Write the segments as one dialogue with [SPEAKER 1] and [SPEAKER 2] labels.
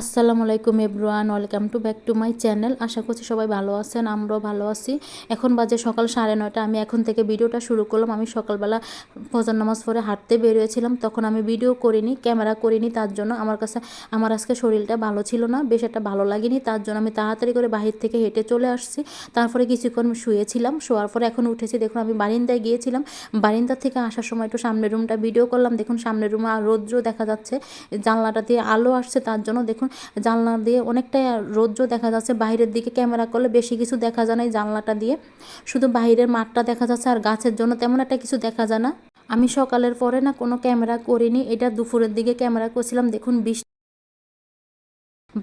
[SPEAKER 1] আসসালামু আলাইকুম everyone, welcome to back to my channel. আশা করছি সবাই ভালো আছেন, আমরাও ভালো আছি। এখন বাজে সকাল সাড়ে নয়টা, আমি এখন থেকে ভিডিওটা শুরু করলাম। আমি সকালবেলা ফজর নামাজ পড়ে হাঁটতে বেরিয়েছিলাম, তখন আমি ভিডিও করিনি ক্যামেরা করিনি, তার জন্য আমার কাছে, আমার আজকে শরীরটা ভালো ছিল না, বেশ একটা ভালো লাগেনি, তার জন্য আমি তাড়াতাড়ি করে বাহির থেকে হেঁটে চলে আসছি। তারপরে কিছুক্ষণ শুয়েছিলাম, শোয়ার পরে এখন উঠেছি। দেখুন, আমি বারিন্দায় গিয়েছিলাম। বারিন্দা থেকে আসার সময় একটু সামনের রুমটা ভিডিও করলাম। দেখুন, সামনের রুমে আর রৌদ্র দেখা যাচ্ছে, জানলাটা দিয়ে আলো আসছে, তার জন্য দেখুন জানলা দিয়ে অনেকটা রৌদ্র দেখা যাচ্ছে। বাইরের দিকে ক্যামেরা করলে বেশি কিছু দেখা যায় না এই জানলাটা দিয়ে। শুধু বাইরের মাঠটা দেখা যাচ্ছে আর গাছের জন্য তেমন একটা কিছু দেখা যায় না। আমি সকালের পরে না কোনো ক্যামেরা করিনি। এটা দুপুরের দিকে ক্যামেরা করছিলাম। দেখুন, বৃষ্টি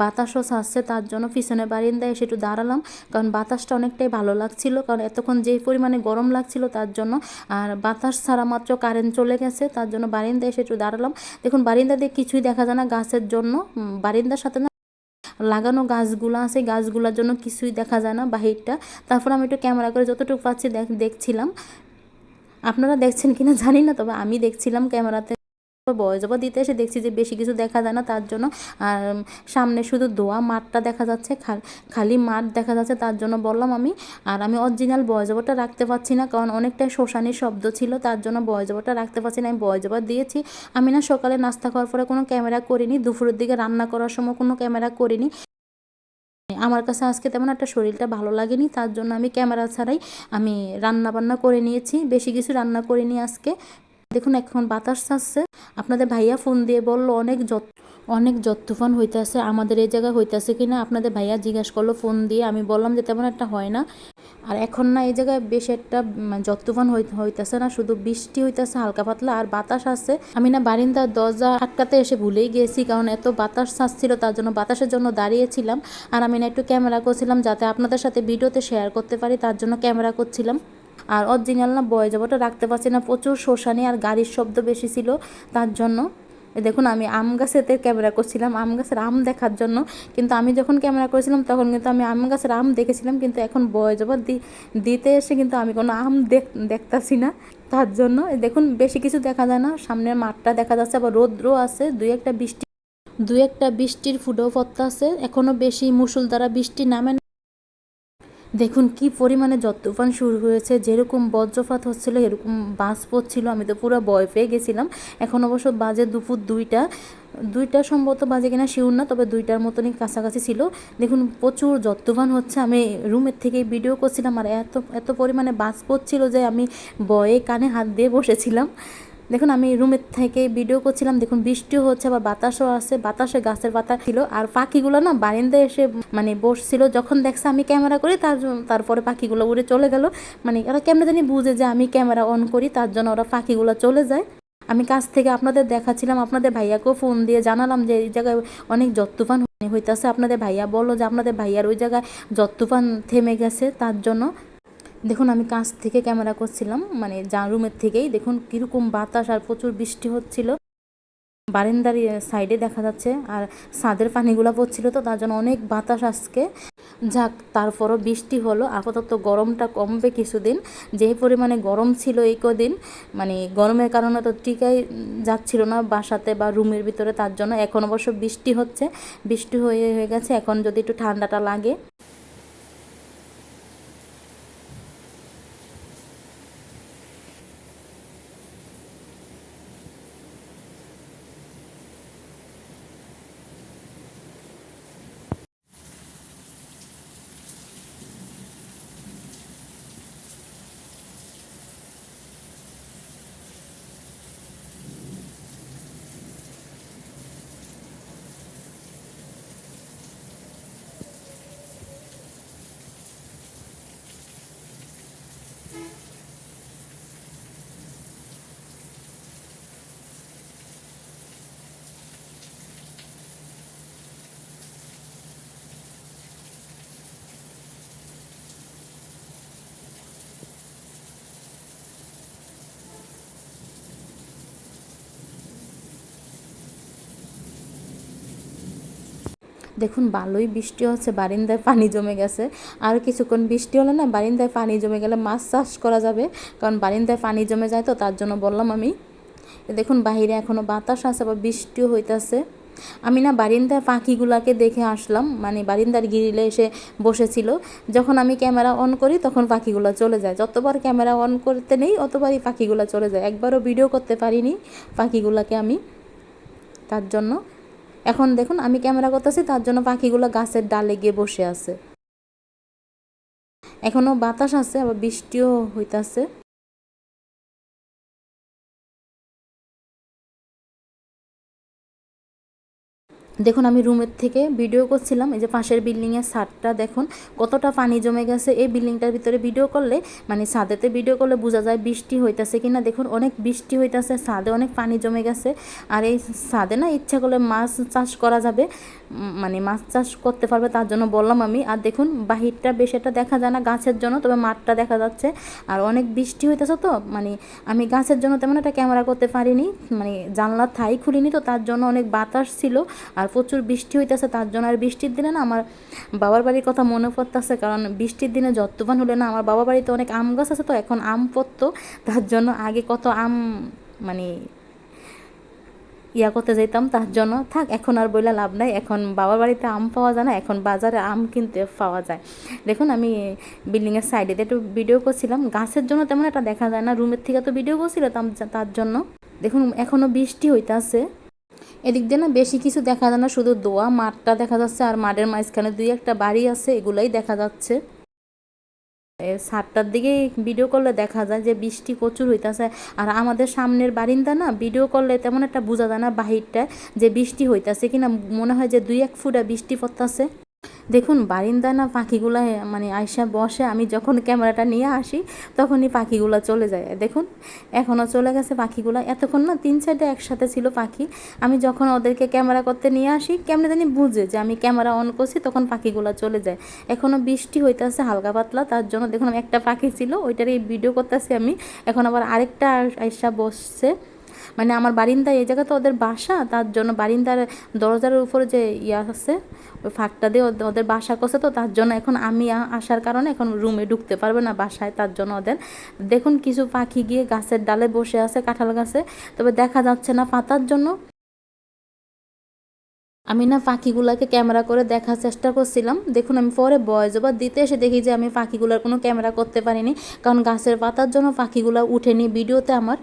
[SPEAKER 1] বাতাসও ছাড়ছে, তার জন্য পিছনে বারিন্দায় এসে একটু দাঁড়ালাম। কারণ বাতাসটা অনেকটাই ভালো লাগছিল, কারণ এতক্ষণ যে পরিমাণে গরম লাগছিল, তার জন্য আর বাতাস ছাড়া মাত্র কারেন্ট চলে গেছে, তার জন্য বারিন্দায় এসে একটু দাঁড়ালাম। দেখুন বারিন্দা দিয়ে কিছুই দেখা যায় না গাছের জন্য। বারিন্দার সাথে না লাগানো গাছগুলো আছে গাছগুলোর জন্য কিছুই দেখা যায় না বাহিরটা। তারপর আমি একটু ক্যামেরা করে যতটুকু পাচ্ছি দেখ, দেখছিলাম। আপনারা দেখছেন কিনা জানি না, তবে আমি দেখছিলাম ক্যামেরাতে বয়স জবা দিতে এসে দেখছি যে বেশি কিছু দেখা যায় না, তার জন্য, আর সামনে শুধু দোয়া, মাঠটা দেখা যাচ্ছে খাল- মাঠ দেখা যাচ্ছে, তার জন্য বললাম আমি। আর আমি অরিজিনাল বয়জবাটা রাখতে পারছি না, কারণ অনেকটা শোষানির শব্দ ছিল, তার জন্য বয়জবাটা রাখতে পারছি না, আমি বয়জবা দিয়েছি। আমি না সকালে নাস্তা খাওয়ার পরে কোনো ক্যামেরা করিনি, দুপুরের দিকে রান্না করার সময় কোনো ক্যামেরা করিনি। আমার কাছে আজকে তেমন একটা শরীরটা ভালো লাগেনি, তার জন্য আমি ক্যামেরা ছাড়াই আমি রান্না বান্না করে নিয়েছি, বেশি কিছু রান্না করিনি আজকে। দেখুন, এখন বাতাস ছাড়ছে আপনাদের ভাইয়া ফোন দিয়ে বলল, অনেক যত অনেক যত তুফান হইতেছে, আমাদের এই জায়গায় হইতেছে কি না আপনাদের ভাইয়া জিজ্ঞাসা করল ফোন দিয়ে। আমি বললাম যে, তেমন একটা হয় না। আর এখন না, এই জায়গায় বেশ একটা যত তুফান হই- হইতেছে না, শুধু বৃষ্টি হইতেছে, হালকা পাতলা, আর বাতাস আসছে। আমি না বারিন্দার দরজা আটকাতে এসে ভুলেই গিয়েছি কারণ এত বাতাস ছাড়ছিল তার জন্য বাতাসের জন্য দাঁড়িয়েছিলাম। আর আমি না একটু ক্যামেরা করছিলাম, যাতে আপনাদের সাথে ভিডিওতে শেয়ার করতে পারি, তার জন্য ক্যামেরা করছিলাম। আর অরিজিনাল না বয় যাবাটা রাখতে পারছি না। প্রচুর শোষানি আর গাড়ির শব্দ বেশি ছিল তার জন্য। দেখুন, আমি আম গাছেতে ক্যামেরা করছিলাম, আম গাছের আম দেখার জন্য। কিন্তু আমি যখন ক্যামেরা করেছিলাম, তখন কিন্তু আমি আম গাছের আম দেখেছিলাম, কিন্তু এখন বয় যাবা। দিতে এসে কিন্তু আমি কোনো আম দেখ, দেখতাছি না তার জন্য। দেখুন, বেশি কিছু দেখা যায় না। সামনের মাঠটা দেখা যাচ্ছে, আবার রৌদ্র আছে, দুই একটা বৃষ্টি, দুই একটা বৃষ্টির ফুটেও পত্তা আছে। এখনও বেশি মুসুল দ্বারা বৃষ্টি নামে। দেখুন কি পরিমাণে যত তুফান শুরু হয়েছে, যেরকম বজ্রপাত হচ্ছিল, এরকম বাস পড়ছিল, আমি তো পুরো ভয় পেয়ে গেছিলাম। এখন অবশ্য বাজে দুপুর দুইটা। দুইটা সম্ভবত বাজে কিনা শিউর না, তবে দুইটার মতনই কাছাকাছি ছিল। দেখুন, প্রচুর যত তুফান হচ্ছে, আমি রুমের থেকেই ভিডিও করছিলাম, আর এত এত পরিমাণে বাস পড়ছিল যে আমি বয়ে কানে হাত দিয়ে বসেছিলাম। দেখুন, আমি রুমের থেকে ভিডিও করছিলাম, দেখুন বৃষ্টিও হচ্ছে, আবার বাতাসও আছে, বাতাসে গাছের পাতা ছিল, আর পাখিগুলো না বারিন্দায় এসে মানে বসছিল। যখন দেখছে আমি ক্যামেরা করি, তার তারপরে পাখিগুলো উড়ে চলে গেল। মানে ওরা কেমন জানি বুঝে যে আমি ক্যামেরা অন করি, তার জন্য ওরা পাখিগুলো চলে যায়। আমি কাছ থেকে আপনাদের দেখাচ্ছিলাম, আপনাদের ভাইয়াকেও ফোন দিয়ে জানালাম যে, এই জায়গায় অনেক যত তুফান হইতাছে। আপনাদের ভাইয়া বলল যে, আপনাদের ভাইয়ার ওই জায়গায় যত তুফান থেমে গেছে, তার জন্য। দেখুন, আমি কাছ থেকে ক্যামেরা করছিলাম মানে যা রুমের থেকেই। দেখুন, কীরকম বাতাস আর প্রচুর বৃষ্টি হচ্ছিল। বারান্দার সাইডে দেখা যাচ্ছে, আর ছাদের পানিগুলো পড়ছিল তো, তার জন্য অনেক বাতাস আজকে। যাক, তারপরও বৃষ্টি হলো, আপাতত গরমটা কমবে কিছুদিন। যে পরিমাণে গরম ছিল এই কদিন মানে গরমের কারণে তো টিকাই যাচ্ছিল না বাসাতে বা রুমের ভিতরে, তার জন্য এখন অবশ্য বৃষ্টি হচ্ছে। বৃষ্টি হয়ে হয়ে গেছে, এখন যদি একটু ঠান্ডাটা লাগে। দেখুন, ভালোই বৃষ্টি হচ্ছে, বারিন্দায় পানি জমে গেছে। আর কিছুক্ষণ বৃষ্টি হলে না, বারিন্দায় পানি জমে গেলে মাছ চাষ করা যাবে। কারণ বারিন্দায় পানি জমে যায় তো, তার জন্য বললাম আমি। দেখুন, বাহিরে এখনও বাতাস আছে বা বৃষ্টিও হইতাছে। আমি না বারিন্দার পাখিগুলাকে দেখে আসলাম মানে বারিন্দার গিরিলে এসে বসেছিল। যখন আমি ক্যামেরা অন করি, তখন পাখিগুলো চলে যায়। যতবার ক্যামেরা অন করতে নেই, অতবারই পাখিগুলো চলে যায়। একবারও ভিডিও করতে পারিনি পাখিগুলোকে আমি। তার জন্য এখন দেখুন, আমি ক্যামেরা করতেছি, তার জন্য পাখিগুলো গাছের ডালে গিয়ে বসে আছে। এখনও বাতাস আছে, আবার বৃষ্টিও হইতাছে। দেখুন, আমি রুমের থেকে ভিডিও করছিলাম, এই যে পাশের বিল্ডিংয়ের ছাদটা দেখুন, কতটা পানি জমে গেছে। এই বিল্ডিংটার ভিতরে ভিডিও করলে মানে ছাদেতে ভিডিও করলে বোঝা যায় বৃষ্টি হইতেছে কিনা। দেখুন, অনেক বৃষ্টি হইতেছে, ছাদে অনেক পানি জমে গেছে। আর এই ছাদে না, ইচ্ছা করলে মাছ চাষ করা যাবে। মানে মাছ চাষ করতে পারবে, তার জন্য বললাম আমি। আর দেখুন, বাহিরটা বেশ একটা দেখা যায় না গাছের জন্য, তবে মাঠটা দেখা যাচ্ছে। আর অনেক বৃষ্টি হইতেছে তো মানে আমি গাছের জন্য তেমন একটা ক্যামেরা করতে পারিনি মানে জানলার থাই খুলিনি তো, তার জন্য অনেক বাতাস ছিল। আর প্রচুর বৃষ্টি হইতেছে, তার জন্য আর বৃষ্টির দিনে না আমার বাবার বাড়ির কথা মনে পড়তেছে, কারণ বৃষ্টির দিনে যত্তবান হলে না আমার বাবা বাড়িতে অনেক আম গাছ আছে তো, এখন আম পড়তো। তার জন্য আগে কত আম মানে ইয়া করতে যেতাম তার জন্য থাক, এখন আর বইলা লাভ নাই, এখন বাবার বাড়িতে আম পাওয়া যায় না, এখন বাজারে আম কিনতে পাওয়া যায়। দেখুন, আমি বিল্ডিংয়ের সাইডে একটু ভিডিও করছিলাম, গাছের জন্য তেমন একটা দেখা যায় না রুমের থেকে তো ভিডিও করছিলাম তার জন্য। দেখুন এখনও বৃষ্টি হইতাছে। এদিক দিয়ে না বেশি কিছু দেখা যায় না, শুধু দোয়া, মাঠটা দেখা যাচ্ছে, আর মাঠের মাঝখানে দুই একটা বাড়ি আছে, এগুলাই দেখা যাচ্ছে। সাতটার দিকে ভিডিও করলে দেখা যায় যে বৃষ্টি প্রচুর হইতেছে। আর আমাদের সামনের বারিন্দা না ভিডিও করলে তেমন একটা বোঝা যায় না বাহিরটা যে বৃষ্টি হইতেছে কিনা। মনে হয় যে দুই এক ফুটা বৃষ্টি পড়তেছে। দেখুন, বারিন্দা না পাখিগুলো মানে আয়সা বসে, আমি যখন ক্যামেরাটা নিয়ে আসি, তখনই পাখিগুলো চলে যায়। দেখুন এখনও চলে গেছে পাখিগুলো। এতক্ষণ না তিন চারটে একসাথে ছিল পাখি। আমি যখন ওদেরকে ক্যামেরা করতে নিয়ে আসি, কেমনে জানি বুঝে যে আমি ক্যামেরা অন করছি, তখন পাখিগুলো চলে যায়। এখনও বৃষ্টি হইতেছে, হালকা পাতলা, তার জন্য দেখুন, একটা পাখি ছিল, ওইটারই ভিডিও করতেছি আমি। এখন আবার আরেকটা আয়সা বসছে। মানে আমার বারিন্দা এই জায়গাতে ওদের বাসা, তার জন্য বারিন্দার দরজার উপরে যে ইয়া আছে, ওই ফাঁকটা দিয়ে ওদের বাসা করছে তো, তার জন্য এখন আমি আসার কারণে এখন রুমে ঢুকতে পারবে না বাসায়, তার জন্য ওদের। দেখুন কিছু পাখি গিয়ে গাছের ডালে বসে আছে, কাঁঠাল গাছে, তবে দেখা যাচ্ছে না পাতার জন্য। আমি না পাখিগুলোকে ক্যামেরা করে দেখার চেষ্টা করছিলাম। দেখুন আমি পরে বয়স ওভার দিতে এসে দেখি যে আমি পাখিগুলোর কোনো ক্যামেরা করতে পারিনি, কারণ গাছের পাতার জন্য পাখিগুলো উঠেনি ভিডিওতে আমার।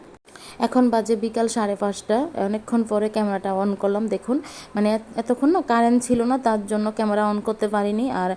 [SPEAKER 1] এখন বাজে বিকাল সাড়ে পাঁচটা। অনেকক্ষণ পরে ক্যামেরাটা অন করলাম, দেখুন। মানে এতক্ষণ না কারেন্ট ছিল না, তার জন্য ক্যামেরা অন করতে পারিনি। আর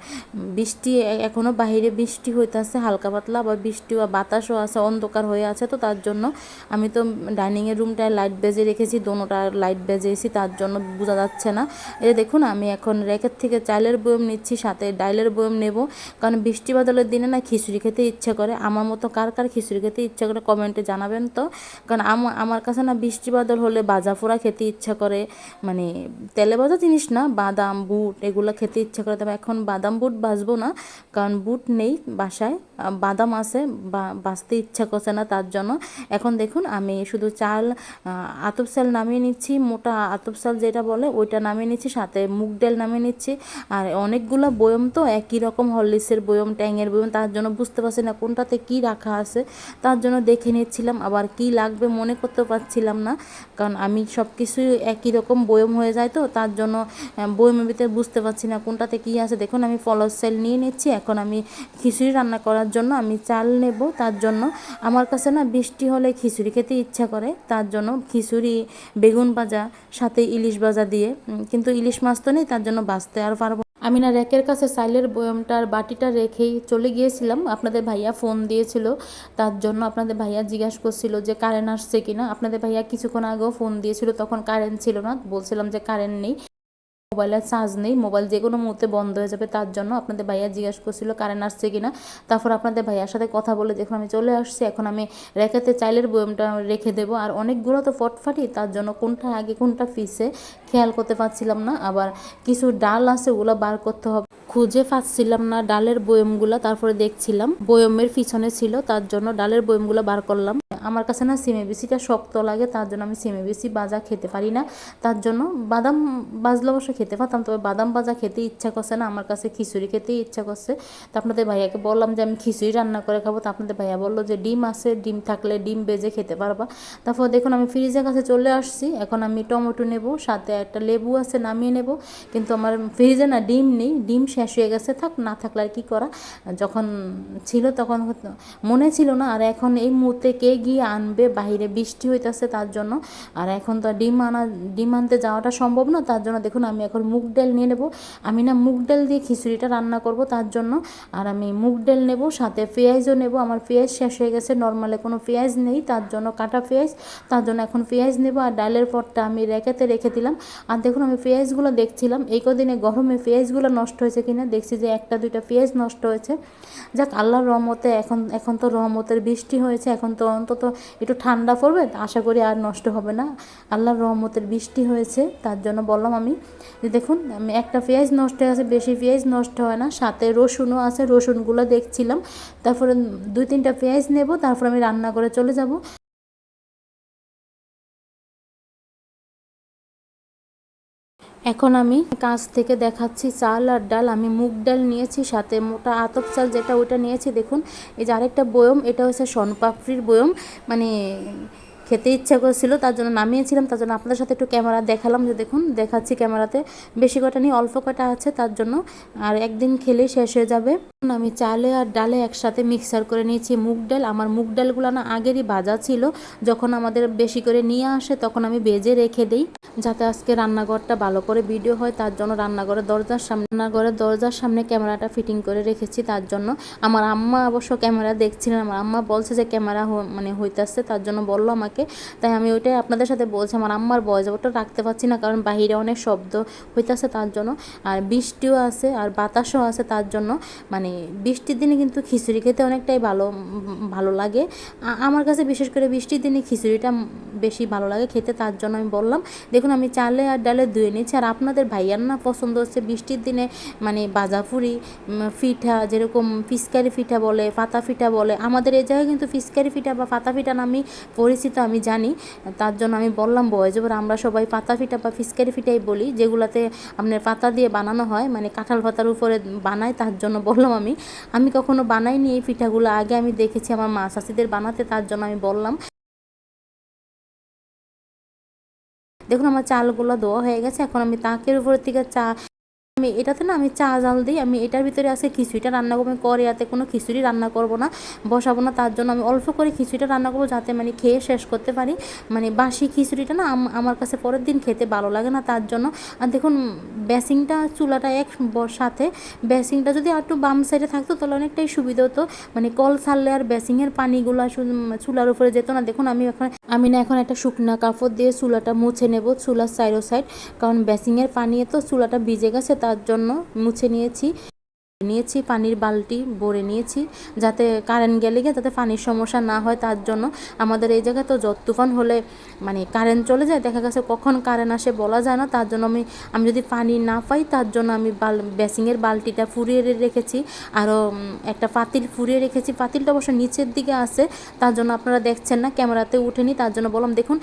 [SPEAKER 1] বৃষ্টি এখনও বাহিরে বৃষ্টি হইতেছে, হালকা পাতলা বা বৃষ্টি বা বাতাসও আছে, অন্ধকার হয়ে আছে, তো তার জন্য আমি তো ডাইনিংয়ের রুমটায় লাইট বেজে রেখেছি, দোনোটা লাইট বেজেছি, তার জন্য বোঝা যাচ্ছে না। এই দেখুন, আমি এখন র্যাকের থেকে চালের বয়ম নিচ্ছি, সাথে ডাইলের বয়ম নেব। কারণ বৃষ্টি বাদলের দিনে না খিচুড়ি খেতে ইচ্ছে করে। আমার মতো কার কার খিচুড়ি খেতে ইচ্ছে করে কমেন্টে জানাবেন তো। কারণ আমার কাছে না বৃষ্টি বাদল হলে বাজা ফোড়া খেতে ইচ্ছা করে মানে তেলে ভাজা জিনিস না, বাদাম, বুট এগুলো খেতে ইচ্ছা করে। তবে এখন বাদাম, বুট বাজবো না, কারণ বুট নেই বাসায় বাদাম আছে, বা বাঁচতে ইচ্ছা করছে না তার জন্য। এখন দেখুন, আমি শুধু চাল আতপ চাল নামিয়ে নিচ্ছি, মোটা আতপ চাল যেটা বলে ওইটা নামিয়ে নিচ্ছি, সাথে মুগ ডাল নামিয়ে নিচ্ছি। আর অনেকগুলো বয়ম তো একই রকম হরলিক্সের বয়ম, ট্যাঙের বয়ম, তার জন্য বুঝতে পারছি না কোনটাতে কি রাখা আছে। তার জন্য দেখে নিচ্ছিলাম আবার কি লাগবে মনে করতে পারছিলাম না। কারণ আমি সব কিছুই একই রকম বয়ম হয়ে যায় তো, তার জন্য বয়মের ভিতরে বুঝতে পারছি না কোনটাতে কী আছে। দেখুন, আমি ফলস সেল নিয়ে নিচ্ছি, এখন আমি খিচুড়ি রান্না করার জন্য আমি চাল নেব, তার জন্য আমার কাছে না বৃষ্টি হলে খিচুড়ি খেতে ইচ্ছা করে, তার জন্য খিচুড়ি, বেগুন ভাজা, সাথে ইলিশ ভাজা দিয়ে। কিন্তু ইলিশ মাছ তো নেই, তার জন্য বাঁচতে আর পারব আমি না র্যাকের কাছে সাইলের বয়ামটার বাটিটা রেখেই চলে গিয়েছিলাম। আপনাদের ভাইয়া ফোন দিয়েছিল, তার জন্য আপনাদের ভাইয়া জিজ্ঞাসা করছিল যে কারেন্ট আসছে কি না আপনাদের ভাইয়া কিছুক্ষণ আগেও ফোন দিয়েছিল, তখন কারেন্ট ছিল না। বলছিলাম যে কারেন্ট নেই। মোবাইলের চার্জ নেই। মোবাইল যে কোনো মুহূর্তে বন্ধ হয়ে যাবে, তার জন্য আপনাদের ভাইয়া জিজ্ঞাসা করছিল, কারেন্ট আসছে কিনা তারপর আপনাদের ভাইয়ার সাথে কথা বলে, দেখুন আমি চলে আসছি, এখন আমি রেখেতে চাইলের বয়মটা রেখে দেবো। আর অনেকগুলো তো ফটফাটি, তার জন্য কোনটা আগে, কোনটা ফিসে খেয়াল করতে পারছিলাম না। আবার কিছু ডাল আছে, ওগুলো বার করতে হবে। খুঁজে পাচ্ছিলাম না ডালের বয়মগুলো, তারপরে দেখছিলাম বয়মের পিছনে ছিল, তার জন্য ডালের বয়মগুলো বার করলাম। আমার কাছে না সিমে বিসিটা শক্ত লাগে, তার জন্য আমি সিমে বিসি বাজা খেতে পারি না। তার জন্য বাদাম বাজলে অবশ্য খেতে পারতাম। তবে বাদাম ভাজা খেতে ইচ্ছা করছে না, আমার কাছে খিচুড়ি খেতেই ইচ্ছা করছে। তো আপনাদের ভাইয়াকে বললাম যে, আমি খিচুড়ি রান্না করে খাব। তো আপনাদের ভাইয়া বলল যে, ডিম আছে, ডিম থাকলে ডিম বেজে খেতে পারবা। তারপর দেখুন, আমি ফ্রিজের কাছে চলে আসছি। এখন আমি টমেটো নেব, সাথে একটা লেবু আছে নামিয়ে নেব। কিন্তু আমার ফ্রিজে না ডিম নেই, ডিম শেষ হয়ে গেছে, থাক, না থাকলে আর কী করা? যখন ছিল তখন মনে ছিল না, আর এখন এই মুহূর্তে কে গিয়ে আনবে? বাইরে বৃষ্টি হইতেছে তার জন্য। আর এখন তো ডিম আনা, ডিম আনতে যাওয়াটা সম্ভব না, তার জন্য দেখুন, আমি এখন মুগ ডাল নিয়ে নেব। আমি না মুগ ডাল দিয়ে খিচুড়িটা রান্না করব তার জন্য। আর আমি মুগ ডাল নেব, সাথে পেঁয়াজও নেব। আমার পেঁয়াজ শেষ হয়ে গেছে, নর্মালে কোনো পেঁয়াজ নেই, তার জন্য কাটা পেঁয়াজ। তার জন্য এখন পেঁয়াজ নেব আর ডালের পরটা আমি রেখেতে রেখে দিলাম। আর দেখুন, আমি পেঁয়াজগুলো দেখছিলাম, এই কদিনে গরমে পেঁয়াজগুলো নষ্ট হয়েছে কিনা দেখছি যে একটা, দুইটা পেঁয়াজ নষ্ট হয়েছে। যাক, আল্লাহর রহমতে এখন এখন তো রহমতের বৃষ্টি হয়েছে, এখন তো অন্তত একটু ঠান্ডা পড়বে, আশা করি আর নষ্ট হবে না। আল্লাহর রহমতের বৃষ্টি হয়েছে, তার জন্য বললাম আমি। দেখুন, আমি একটা পেঁয়াজ নষ্ট হয়ে আছে, বেশি পেঁয়াজ নষ্ট হয় না, সাথে রসুনও আছে, রসুনগুলো দেখছিলাম। তারপরে দুই তিনটা পেঁয়াজ নেব, তারপর আমি রান্না করে চলে যাব। এখন আমি কাছ থেকে দেখাচ্ছি চাল আর ডাল। আমি মুগ ডাল নিয়েছি, সাথে মোটা আতপ চাল যেটা ওটা নিয়েছি। দেখুন, এই যে আরেকটা বয়ম, এটা হচ্ছে সনপাপড়ির বয়ম। মানে খেতে ইচ্ছা করছিল, তার জন্য নামিয়েছিলাম, তার জন্য আপনাদের সাথে একটু ক্যামেরা দেখালাম যে দেখুন, দেখাচ্ছি ক্যামেরাতে। বেশি কটা নেই, অল্প কটা আছে তার জন্য। আর একদিন খেলে শেষ হয়ে যাবে। আমি চালে আর ডালে একসাথে মিক্সার করে নিয়েছি মুগ ডাল। আমার মুগ ডালগুলো না আগেরই ভাজা ছিল। যখন আমাদের বেশি করে নিয়ে আসে, তখন আমি বেজে রেখে দিই। যাতে আজকে রান্নাঘরটা ভালো করে ভিডিও হয়, তার জন্য রান্নাঘরের দরজার সামনে, রান্নাঘরের দরজার সামনে ক্যামেরাটা ফিটিং করে রেখেছি, তার জন্য। আমার আম্মা অবশ্য ক্যামেরা দেখছিলেন, আমার আম্মা বলছে যে ক্যামেরা মানে হইতাছে, তার জন্য বলল আমাকে। তাই আমি ওইটাই আপনাদের সাথে বলছি, আমার আম্মার বয়স ওটা রাখতে পারছি না, কারণ বাহিরে অনেক শব্দ হইতাছে তার জন্য। আর বৃষ্টিও আছে, আর বাতাসও আছে তার জন্য। মানে বৃষ্টির দিনে কিন্তু খিচুড়ি খেতে অনেকটাই ভালো ভালো লাগে। আমার কাছে বিশেষ করে বৃষ্টির দিনে খিচুড়িটা বেশি ভালো লাগে খেতে, তার জন্য আমি বললাম, দেখুন আমি চালে আর ডালে ধুয়ে নিচ্ছি আর আপনাদের ভাইয়ার না পছন্দ হচ্ছে বৃষ্টির দিনে মানে বাজাফুরি পিঠা যেরকম ফিসকারি পিঠা বলে, পাতা পিঠা বলে। আমাদের এই জায়গায় কিন্তু ফিসকারি পিঠা বা পাতা পিঠা নামই পরিচিত, আমি জানি। তার জন্য আমি বললাম বয়স এবার আমরা সবাই পাতা পিঠা বা ফিসকারি পিঠাই বলি। যেগুলাতে আপনার পাতা দিয়ে বানানো হয় মানে কাঁঠাল পাতার উপরে বানায়, তার জন্য বললাম আমি। আমি কখনো বানাইনি এই পিঠাগুলো। আগে আমি দেখেছি আমার মা শাশিদের বানাতে, তার জন্য আমি বললাম। দেখুন আমার চালগুলো দেওয়া হয়ে গেছে এখন আমি তাকের উপর থেকে চা আমি এটাতে না আমি চা জাল দিই, আমি এটার ভিতরে আজকে খিচুড়িটা রান্না করব, আমি করিয়াতে কোনো খিচুড়ি রান্না করব না, বসাবো না, তার জন্য আমি অল্প করে খিচুড়িটা রান্না করব যাতে মানে খেয়ে শেষ করতে পারি। মানে বাসি খিচুড়িটা না আম- আমার কাছে পরের দিন খেতে ভালো লাগে না, তার জন্য। আর দেখুন বেসিংটা চুলাটা এক সাথে বেসিংটা যদি একটু বাম সাইডে থাকতো তাহলে অনেকটাই সুবিধা হতো। মানে কল ছাড়লে আর বেসিংয়ের পানিগুলো চুলার উপরে যেত না। দেখুন, আমি এখন আমি না এখন একটা শুকনা কাপড় দিয়ে চুলাটা মুছে নেব, চুলার সাইডো সাইড কারণ বেসিংয়ের পানি তো চুলাটা ভিজে গেছে তার জন্য মুছে নিয়েছি। নিয়েছি, পানির বালতি ভরে নিয়েছি যাতে কারেন্ট গেলে গিয়ে যাতে পানির সমস্যা না হয়, তার জন্য আমাদের এই জায়গায় তো যত তুফান হলে মানে কারেন্ট চলে যায়, দেখা গেছে কখন কারেন্ট আসে বলা যায় না, তার জন্য আমি আমি যদি পানি না পাই, তার জন্য আমি বাল বেসিংয়ের বালতিটা ফুরিয়ে রেখেছি। আরও একটা পাতিল ফুরিয়ে রেখেছি, পাতিলটা অবশ্য নিচের দিকে আছে, তার জন্য আপনারা দেখছেন না, ক্যামেরাতে উঠেনি, তার জন্য বললাম দেখুন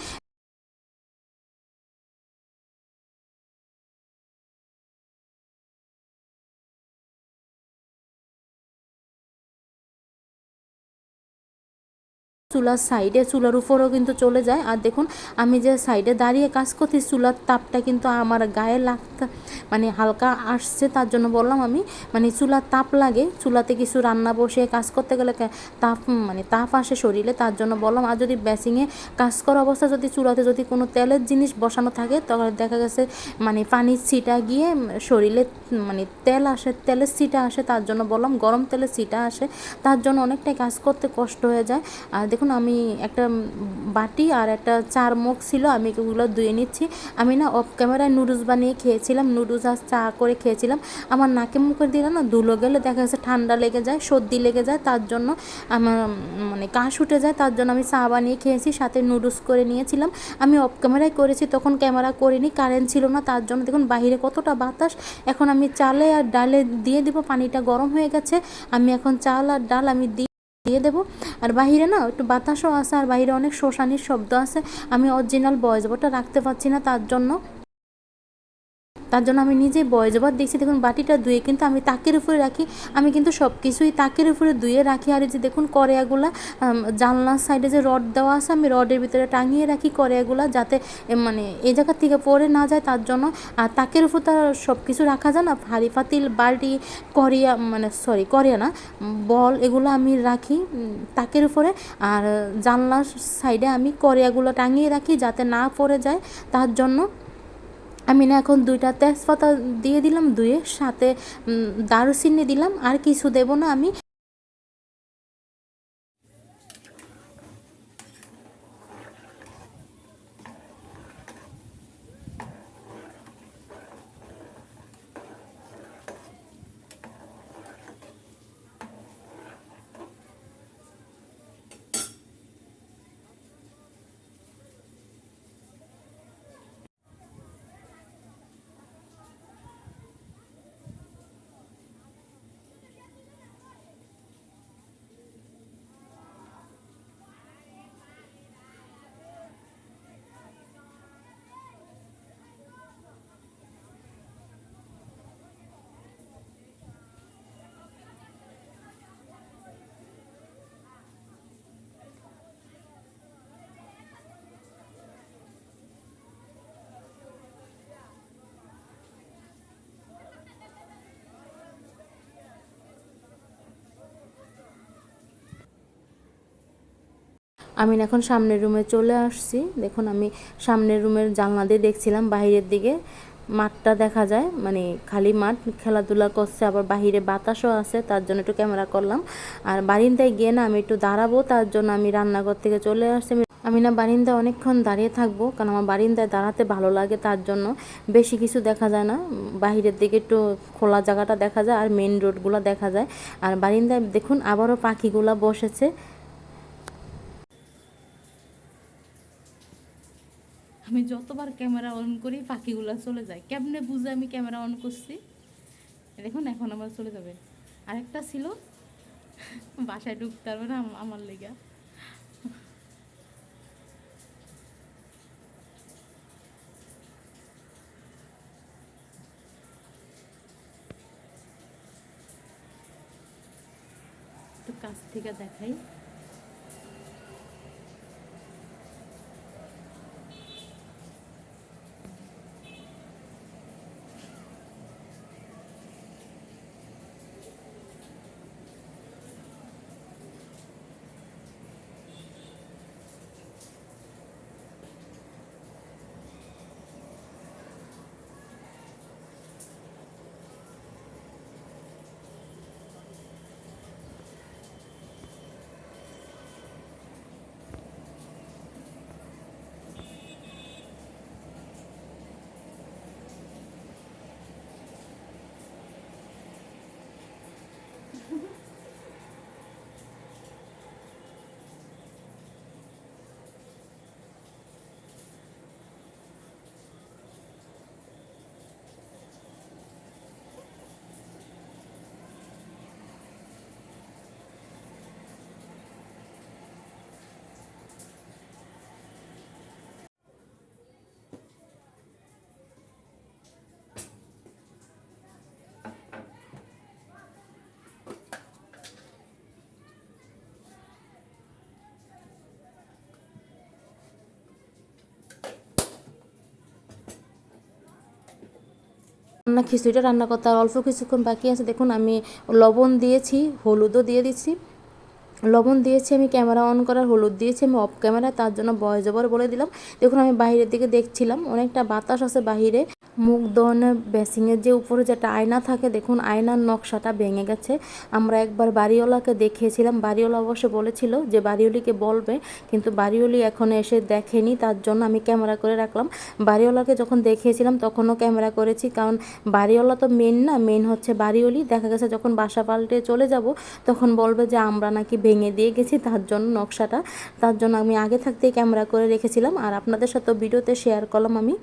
[SPEAKER 1] চুলার সাইডে চুলার উপরেও কিন্তু চলে যায়। আর দেখুন, আমি যে সাইডে দাঁড়িয়ে কাজ করছি, চুলার তাপটা কিন্তু আমার গায়ে লাগতে মানে হালকা আসছে, তার জন্য বললাম আমি মানে চুলার তাপ লাগে, চুলাতে কিছু রান্না বসে কাজ করতে গেলে তাপ মানে তাপ আসে শরীরে, তার জন্য বললাম, আর যদি বেসিংয়ে কাজ করা অবস্থা, যদি চুলাতে যদি কোনো তেলের জিনিস বসানো থাকে তখন দেখা গেছে মানে পানির ছিটা গিয়ে শরীরে মানে তেল আসে, তেলের ছিটা আসে, তার জন্য বললাম, গরম তেলের ছিটা আসে, তার জন্য অনেকটাই কাজ করতে কষ্ট হয়ে যায়। আর দেখুন দেখুন আমি একটা বাটি আর একটা চার মুখ ছিল, আমি ওগুলো ধুয়ে নিচ্ছি। আমি না অফ ক্যামেরায় নুডলস বানিয়ে খেয়েছিলাম নুডলস আর চা করে খেয়েছিলাম। আমার নাকে মুখে দিলে না ধুলো গেলে দেখা যাচ্ছে ঠান্ডা লেগে যায়, সর্দি লেগে যায়, তার জন্য আমার মানে কাশ উঠে যায়, তার জন্য আমি চা বানিয়ে খেয়েছি, সাথে নুডলস করে নিয়েছিলাম। আমি অফ ক্যামেরায় করেছি, তখন ক্যামেরা করিনি কারেন্ট ছিল না, তার জন্য দেখুন বাইরে কতটা বাতাস। এখন আমি চালে আর ডালে দিয়ে দিব, পানিটা গরম হয়ে গেছে। আমি এখন চাল আর ডাল আমি দিই দিয়ে দেবো। আর বাহিরে না একটু বাতাসও আছে, আর বাহিরে অনেক শোষানির শব্দ আছে। আমি অরিজিনাল বয়েস বটা, রাখতে পারছি না তার জন্য। তার জন্য আমি নিজে বয়েজ ওভার দেখছি দেখুন, বাটিটা ধুয়ে কিন্তু আমি তাকের উপরে রাখি। আমি কিন্তু সব কিছুই তাকের উপরে ধুয়ে রাখি। আর যে দেখুন করেয়াগুলা জানলার সাইডে যে রড দেওয়া আছে, আমি রডের ভিতরে টাঙিয়ে রাখি করেয়াগুলা যাতে মানে এই জায়গা থেকে পড়ে না যায় তার জন্য। আর তাকের উপর তো আর সব কিছু রাখা যায় না। হাঁড়ি পাতিল বালটি করিয়া মানে সরি করিয়া না বল এগুলো আমি রাখি তাকের উপরে। আর জানলার সাইডে আমি করিয়াগুলো টাঙিয়ে রাখি যাতে না পড়ে যায় তার জন্য। আমি না এখন দুইটা তেজপাতা দিয়ে দিলাম, দুয়ে সাথে দারুচিনি দিলাম, আর কিছু দেব না আমি। আমি এখন সামনের রুমে চলে আসছি। দেখুন, আমি সামনের রুমের জানলা দিয়ে দেখছিলাম বাইরের দিকে মাঠটা দেখা যায় মানে খালি মাঠ, খেলাধুলা করছে, আবার বাহিরে বাতাসও আছে, তার জন্য একটু ক্যামেরা করলাম। আর বারিন্দায় গিয়ে না আমি একটু দাঁড়াবো, তার জন্য আমি রান্নাঘর থেকে চলে আসছি। আমি না বারিন্দায় অনেকক্ষণ দাঁড়িয়ে থাকব, কারণ আমার বারিন্দায় দাঁড়াতে ভালো লাগে, তার জন্য বেশি কিছু দেখা যায় না। বাহিরের দিকে একটু খোলা জায়গাটা দেখা যায়, আর মেন রোডগুলো দেখা যায়। আর বারিন্দায় দেখুন, আবারও পাখিগুলা বসেছে।
[SPEAKER 2] আমি যতবার ক্যামেরা অন করি, পাখিগুলো চলে যায়। কেমনে বুঝে আমি ক্যামেরা অন করছি? দেখুন, এখন আবার চলে যাবে। আরেকটা ছিল, বাসায় ঢুকতে পারবে না আমার লেগা। একটু কাছ থেকে দেখাই।
[SPEAKER 1] রান্না খিচুড়িটা রান্না করতে আর অল্প কিছুক্ষণ বাকি আছে। দেখুন, আমি লবণ দিয়েছি, হলুদও দিয়ে দিচ্ছি। লবণ দিয়েছি, আমি ক্যামেরা অন করার হলুদ দিয়েছি, আমি অফ ক্যামেরা তার জন্য বয়স জবর বলে দিলাম। দেখুন, আমি বাইরের দিকে দেখছিলাম, অনেকটা বাতাস আছে বাহিরে মুখ বেসিংয়ের যে উপরে যেটা আয়না থাকে, দেখুন আয়নার নকশাটা ভেঙে গেছে। আমরা একবার বাড়িওয়ালাকে দেখিয়েছিলাম। বাড়িওয়ালা অবশ্য বলেছিল যে বাড়িওয়ালিকে বলবে, কিন্তু বাড়িওয়ালি এখন এসে দেখেনি, তার জন্য আমি ক্যামেরা করে রাখলাম। বাড়িওয়ালাকে যখন দেখিয়েছিলাম, তখনও ক্যামেরা করেছি, কারণ বাড়িওয়ালা তো মেন না মেন হচ্ছে বাড়িওয়ালি। দেখা গেছে যখন বাসা পাল্টে চলে যাব, তখন বলবে যে আমরা নাকি ভেঙে দিয়ে গেছি, তার জন্য নকশাটা। তার জন্য আমি আগে থাকতেই ক্যামেরা করে রেখেছিলাম। আর আপনাদের সাথে ভিডিওতে শেয়ার করলাম আমি।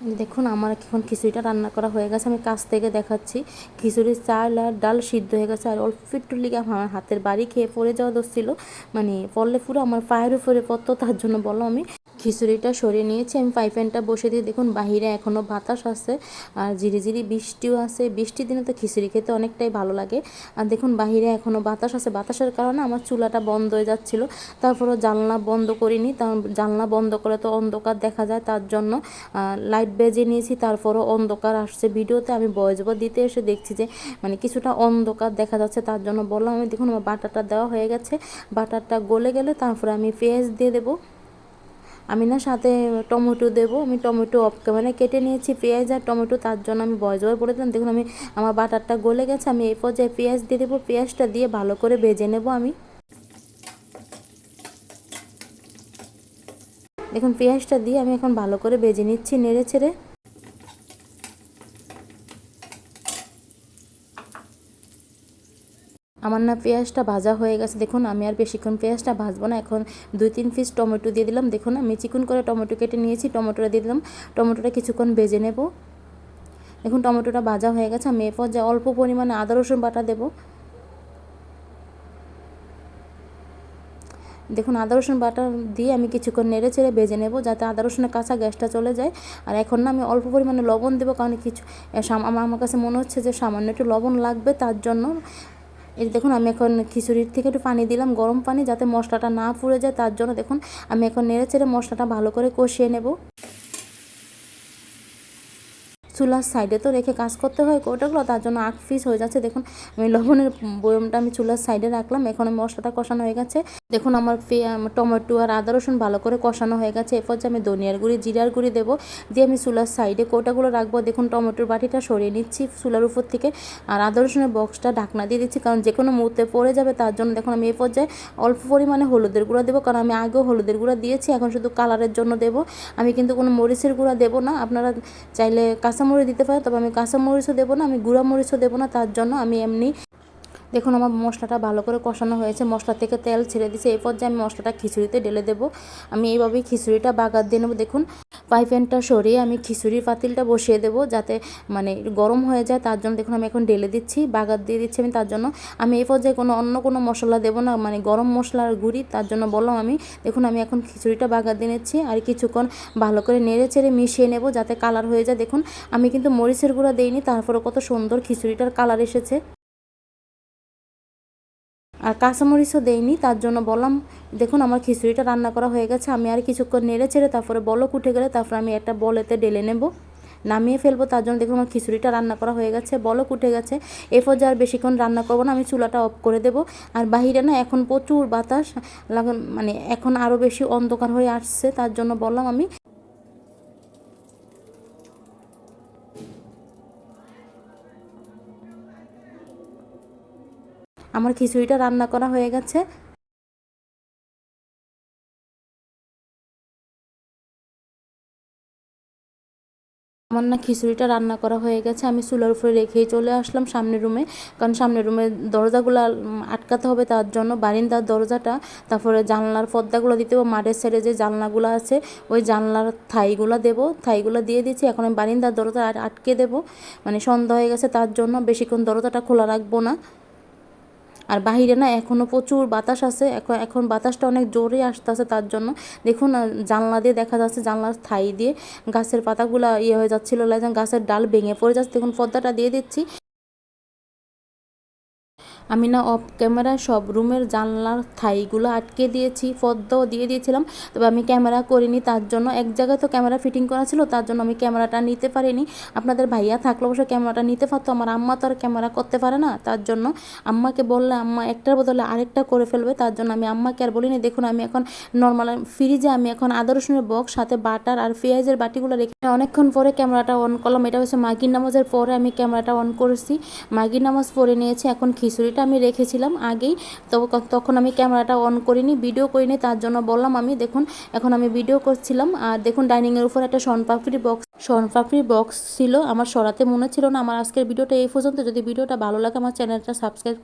[SPEAKER 1] দেখুন, আমার এখন খিচুড়িটা রান্না করা হয়ে গেছে। আমি কাছ থেকে দেখাচ্ছি। খিচুড়ির চাল আর ডাল সিদ্ধ হয়ে গেছে। আর অল্প একটু লিগে আমার হাতের বাড়ি খেয়ে পড়ে যাওয়া দোষ মানে পড়লে পুরো আমার পায়ের উপরে পড়তো, তার জন্য বলো আমি। খিচুড়িটা সরিয়ে নিয়েছি। আমি ফ্রাই প্যানটা বসে দিয়ে দেখুন, বাহিরে এখনও বাতাস আছে আর ঝিরিঝিরি বৃষ্টিও আছে। বৃষ্টির দিনে তো খিচুড়ি খেতে অনেকটাই ভালো লাগে। আর দেখুন, বাহিরে এখনও বাতাস আছে। বাতাসের কারণে আমার চুলাটা বন্ধ হয়ে যাচ্ছিল। তারপরও জানলা বন্ধ করিনি। তার জানলা বন্ধ করে তো অন্ধকার দেখা যায় তার জন্য। লাইট বেজে নিয়েছি, তারপরও অন্ধকার আসছে। ভিডিওতে আমি বয়স দিতে এসে দেখছি যে মানে কিছুটা অন্ধকার দেখা যাচ্ছে, তার জন্য বললাম, আমি দেখুন আমার বাটারটা দেওয়া হয়ে গেছে, বাটারটা গলে গেলে তারপরে আমি পেঁয়াজ দিয়ে দেবো। আমি না সাথে টমেটো দেবো, আমি টমেটো অফ ক্যামেরায় কেটে নিয়েছি পেঁয়াজ আর টমেটো, তার জন্য আমি বয়স বয় বলে দিলাম। দেখুন আমি, আমার বাটারটা গলে গেছে, আমি এই পর্যায়ে পেঁয়াজ দিয়ে দেবো, পেঁয়াজটা দিয়ে ভালো করে ভেজে নেব আমি। দেখুন, পেঁয়াজটা দিয়ে আমি এখন ভালো করে বেজে নিচ্ছি নেড়ে ছেড়ে। আমার না পেঁয়াজটা ভাজা হয়ে গেছে। দেখুন, আমি আর বেশিক্ষণ পেঁয়াজটা ভাজবো না। এখন দুই তিন পিস টমেটো দিয়ে দিলাম। দেখুন, আমি চিকন করে টমেটো কেটে নিয়েছি, টমেটোটা দিয়ে দিলাম। টমেটোটা কিছুক্ষণ বেজে নেব। দেখুন, টমেটোটা ভাজা হয়ে গেছে। আমি এরপর যে অল্প পরিমাণে আদা রসুন বাটা দেবো। দেখুন, আদা রসুন বাটা দিয়ে আমি কিছুক্ষণ নেড়ে চেড়ে বেজে নেব যাতে আদা রসুনের কাঁচা গ্যাসটা চলে যায়। আর এখন না আমি অল্প পরিমাণে লবণ দেবো কারণ কিছু আমার কাছে মনে হচ্ছে যে সামান্য একটু লবণ লাগবে তার জন্য। এই দেখুন, আমি এখন খিচুড়ির থেকে একটু পানি দিলাম, গরম পানি যাতে মশলাটা না পুড়ে যায় তার জন্য দেখুন, আমি এখন নেড়ে চেড়ে মশলাটা ভালো করে কষিয়ে নেব। চুলার সাইডে তো রেখে কাজ করতে হয় কোটাগুলো, তার জন্য আখ ফিস হয়ে যাচ্ছে। দেখুন, আমি লবণের বয়মটা আমি চুলার সাইডে রাখলাম, এখন মশলাটা কষানো হয়ে গেছে। দেখুন আমার টমেটো আর আদা রসুন ভালো করে কষানো হয়ে গেছে। এরপর যে আমি ধনিয়ার গুঁড়ি, জিরার গুঁড়ি দেবো, দিয়ে আমি চুলার সাইডে কোটাগুলো রাখব। দেখুন টমেটোর বাটিটা সরিয়ে নিচ্ছি চুলার উপর থেকে। আর আদা রসুনের বক্সটা ঢাকনা দিয়ে দিচ্ছি, কারণ যে কোনো মুহূর্তে পড়ে যাবে, তার জন্য দেখুন আমি এ পর্যায়ে অল্প পরিমাণে হলুদের গুঁড়া দেবো, কারণ আমি আগেও হলুদের গুঁড়া দিয়েছি, এখন শুধু কালারের জন্য দেবো। আমি কিন্তু কোনো মরিচের গুঁড়া দেবো না। আপনারা চাইলে কাঁচামরিচ দিতে পারেন, তবে আমি কাঁচামরিচও দেবো না, আমি গুঁড়া মরিচও দেবো না, তার জন্য আমি এমনি দেখুন, আমার মশলাটা ভালো করে কষানো হয়েছে। মশলা থেকে তেল ছেড়ে দিয়েছে। এই পর্যায়ে আমি মশলাটা খিচুড়িতে ঢেলে দেবো, আমি এইভাবেই খিচুড়িটা বাগার দিয়ে নেব। দেখুন পাইপ্যানটা সরিয়ে আমি খিচুড়ির পাতিলটা বসিয়ে দেবো যাতে মানে গরম হয়ে যায়, তার জন্য দেখুন, আমি এখন ঢেলে দিচ্ছি, বাগার দিয়ে দিচ্ছি আমি, তার জন্য। আমি এই পর্যায়ে কোনো অন্য কোনো মশলা দেবো না মানে গরম মশলার গুঁড়ি, তার জন্য বললাম আমি। দেখুন, আমি এখন খিচুড়িটা বাগার দিয়ে নিচ্ছি আর কিছুক্ষণ ভালো করে নেড়ে চেড়ে মিশিয়ে নেব যাতে কালার হয়ে যায়। দেখুন, আমি কিন্তু মরিচের গুঁড়া দিইনি তারপরে কত সুন্দর খিচুড়িটার কালার এসেছে। আর কাঁচামরিচও দেয়নি তার জন্য বললাম, দেখুন, আমার খিচুড়িটা রান্না করা হয়ে গেছে, আমি আর কিছুক্ষণ নেড়ে ছেড়ে তারপরে বলক উঠে গেলে তারপরে আমি একটা বলেতে ডেলে নেব, নামিয়ে ফেলব, তার জন্য দেখুন, আমার খিচুড়িটা রান্না করা হয়ে গেছে, বলক উঠে গেছে, এরপর যে আর বেশিক্ষণ রান্না করব না, আমি চুলাটা অফ করে দেবো, আর বাহিরে না এখন প্রচুর বাতাস লাগান মানে এখন আরও বেশি অন্ধকার হয়ে আসছে, তার জন্য বললাম আমি আমার খিচুড়িটা রান্না করা হয়ে গেছে। আমার না খিচুড়িটা রান্না করা হয়ে গেছে। আমি চুলার উপরে রেখেই চলে আসলাম সামনের রুমে। কারণ সামনের রুমে দরজাগুলো আটকাতে হবে তার জন্য। বারিন্দার দরজাটা, তারপরে জানলার পর্দাগুলো দিতে হবে। মাঠের সাইডে যে জানলাগুলো আছে, ওই জানলার থাইগুলো দেবো। থাইগুলো দিয়ে দিচ্ছি এখন আমি বারিন্দার দরজা আটকে দেবো। মানে সন্ধ্যা হয়ে গেছে তার জন্য। বেশিক্ষণ দরজাটা খোলা রাখব না। আর বাহিরে না এখনও প্রচুর বাতাস আছে। এখন এখন বাতাসটা অনেক জোরে আসতেছে তার জন্য। দেখুন জানলা দিয়ে দেখা যাচ্ছে জানলার থাই দিয়ে গাছের পাতাগুলো ইয়ে হয়ে যাচ্ছিল গাছের ডাল ভেঙে পড়ে যাচ্ছে। দেখুন, পর্দাটা দিয়ে দিচ্ছি। আমি না অফ ক্যামেরা, সব রুমের জানলার থাইগুলো আটকে দিয়েছি পদ্মাও দিয়ে দিয়েছিলাম। তবে আমি ক্যামেরা করিনি, তার জন্য এক জায়গায় তো ক্যামেরা ফিটিং করা ছিল, তার জন্য আমি ক্যামেরাটা নিতে পারিনি। আপনাদের ভাইয়া থাকলে অবশ্য ক্যামেরাটা নিতে পারতো, আমার আম্মা তো আর ক্যামেরা করতে পারে না, তার জন্য আম্মাকে বললে, আম্মা একটার বদলে আরেকটা করে ফেলবে তার জন্য আমি আম্মাকে আর বলিনি। দেখুন, আমি এখন নর্মাল ফ্রিজে আমি এখন আদা রসুনের বক্স সাথে বাটার আর পেঁয়াজের বাটিগুলো রেখে অনেকক্ষণ পরে ক্যামেরাটা অন করলাম, এটা হচ্ছে মাগির নামাজের পরে আমি ক্যামেরাটা অন করেছি। মাগির নামাজ পড়ে নিয়েছি, এখন খিচুড়িটা আমি রেখেছিলাম আগেই। তো তখন আমি ক্যামেরাটা অন করিনি, ভিডিও করিনি, তার জন্য বললাম আমি, দেখুন, এখন আমি ভিডিও করছিলাম। আর দেখুন, ডাইনিংয়ের উপর একটা সনপাপড়ি বক্স সনপাপড়ি বক্স ছিল। আমার সরাতে মনে ছিল না। আমার আজকের ভিডিওটা এই পর্যন্ত। যদি ভিডিওটা ভালো লাগে, আমার চ্যানেলটা সাবস্ক্রাইব